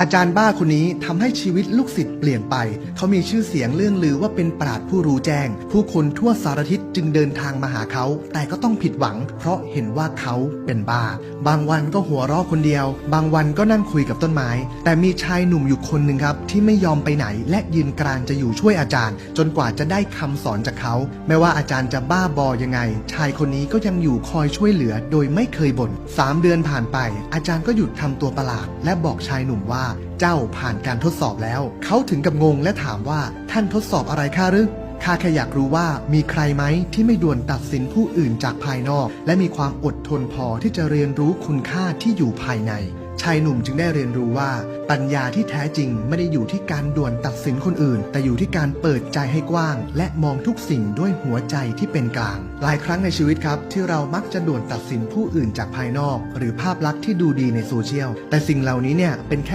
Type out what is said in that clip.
อาจารย์บ้าคนนี้ทำให้ชีวิตลูกศิษย์เปลี่ยนไป เขามีชื่อเสียงเรื่องลือว่าเป็นปราดผู้รู้แจ้ง ผู้คนทั่วสารทิศจึงเดินทางมาหาเขา แต่ก็ต้องผิดหวัง เพราะเห็นว่าเขาเป็นบ้า บางวันก็หัวเราะคนเดียว บางวันก็นั่งคุยกับต้นไม้ แต่มีชายหนุ่มอยู่คนหนึ่งครับ ที่ไม่ยอมไปไหน และยืนกรานจะอยู่ช่วยอาจารย์ จนกว่าจะได้คำสอนจากเขา ไม่ว่าอาจารย์จะบ้าบอยังไง ชายคนนี้ก็ยังอยู่คอยช่วยเหลือ โดยไม่เคยบ่นสามเดือนผ่านไป อาจารย์ก็หยุดทำตัวประหลาด และบอกชายหนุ่มว่าเจ้าผ่านการทดสอบแล้ว เขาถึงกับงงและถามว่าท่านทดสอบอะไรข้าหรือข้าแค่อยากรู้ว่ามีใครไหมที่ไม่ด่วนตัดสินผู้อื่นจากภายนอก และมีความอดทนพอที่จะเรียนรู้คุณค่าที่อยู่ภายใน ชายหนุ่มจึงได้เรียนรู้ว่า ปัญญาที่แท้จริงไม่ได้อยู่ที่การด่วนตัดสินคนอื่น แต่อยู่ที่การเปิดใจให้กว้าง และมองทุกสิ่งด้วยหัวใจที่เป็นกลาง หลายครั้งในชีวิตครับที่เรามักจะด่วนตัดสินผู้อื่นจากภายนอก หรือภาพลักษณ์ที่ดูดีในโซเชียลแต่สิ่งเหล่านี้เนี่ยเป็นแค่